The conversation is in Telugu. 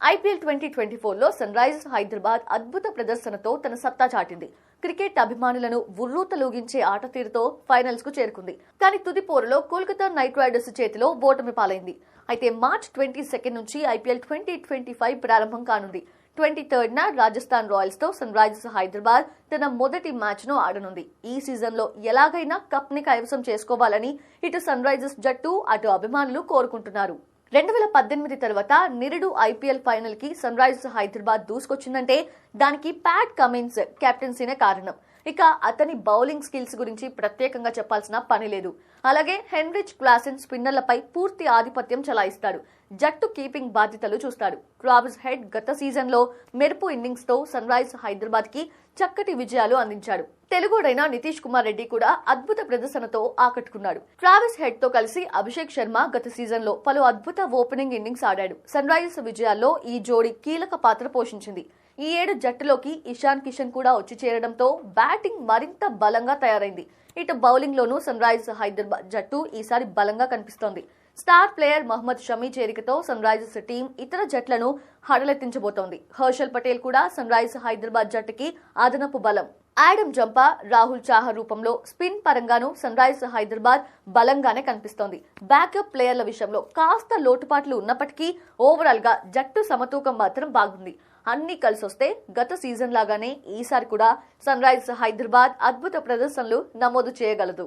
ఐపీఎల్ ట్వంటీ ట్వంటీ ఫోర్లో సన్ రైజర్స్ హైదరాబాద్ అద్భుత ప్రదర్శనతో తన సత్తా చాటింది. క్రికెట్ అభిమానులను ఉర్రూతలూగించే ఆట తీరుతో ఫైనల్స్కు చేరుకుంది. కానీ తుది పోరులో కోల్కతా నైట్ రైడర్స్ చేతిలో ఓటమి పాలైంది. అయితే మార్చ్ ట్వంటీ సెకండ్ నుంచి ఐపీఎల్ ట్వంటీ ట్వంటీ ఫైవ్ ప్రారంభం కానుంది. ట్వంటీ థర్డ్ న రాజస్థాన్ రాయల్స్తో సన్ రైజర్స్ హైదరాబాద్ తన మొదటి మ్యాచ్ను ఆడనుంది. ఈ సీజన్లో ఎలాగైనా కప్ని కైవసం చేసుకోవాలని ఇటు సన్ రైజర్స్ జట్టు అటు అభిమానులు కోరుకుంటున్నారు. రెండు వేల పద్దెనిమిది తర్వాత నిరుడు ఐపీఎల్ ఫైనల్కి సన్ రైజర్స్ హైదరాబాద్ దూసుకొచ్చిందంటే దానికి ప్యాట్ కమిన్స్ కెప్టెన్సీనే కారణం. ఇక అతని బౌలింగ్ స్కిల్స్ గురించి ప్రత్యేకంగా చెప్పాల్సిన పని లేదు. అలాగే హెన్రిచ్ క్లాసిన్ స్పిన్నర్లపై పూర్తి ఆధిపత్యం చలాయిస్తాడు. జట్టు కీపింగ్ బాధ్యతలు చూస్తాడు. ట్రావిస్ హెడ్ గత సీజన్లో మెరుపు ఇన్నింగ్స్తో సన్ రైజ్ హైదరాబాద్కి చక్కటి విజయాలు అందించాడు. తెలుగుడైన నితీష్ కుమార్ రెడ్డి కూడా అద్భుత ప్రదర్శనతో ఆకట్టుకున్నాడు. ట్రావిస్ హెడ్తో కలిసి అభిషేక్ శర్మ గత సీజన్లో పలు అద్భుత ఓపెనింగ్ ఇన్నింగ్స్ ఆడాడు. సన్ రైజర్స్ విజయాల్లో ఈ జోడీ కీలక పాత్ర పోషించింది. ఈ ఏడు జట్టులోకి ఇషాన్ కిషన్ కూడా వచ్చి చేరడంతో బ్యాటింగ్ మరింత బలంగా తయారైంది. ఇటు బౌలింగ్లోనూ సన్ రైజర్స్ హైదరాబాద్ జట్టు ఈసారి బలంగా కనిపిస్తోంది. స్టార్ ప్లేయర్ మహమ్మద్ షమీ చేరికతో సన్ రైజర్స్ టీం ఇతర జట్లను హడలెత్తించబోతోంది. హర్షల్ పటేల్ కూడా సన్ రైజర్స్ హైదరాబాద్ జట్టుకి అదనపు బలం. ఆడమ్ జంపా రాహుల్ చాహా రూపంలో స్పిన్ పరంగానూ సన్ రైజర్స్ హైదరాబాద్ బలంగానే కనిపిస్తోంది. బ్యాకప్ ప్లేయర్ల విషయంలో కాస్త లోటుపాట్లు ఉన్నప్పటికీ ఓవరాల్గా జట్టు సమతూకం మాత్రం బాగుంది. అన్ని కలిసొస్తే గత సీజన్ లాగానే ఈసారి కూడా సన్ రైజర్స్ హైదరాబాద్ అద్భుత ప్రదర్శనలు నమోదు చేయగలదు.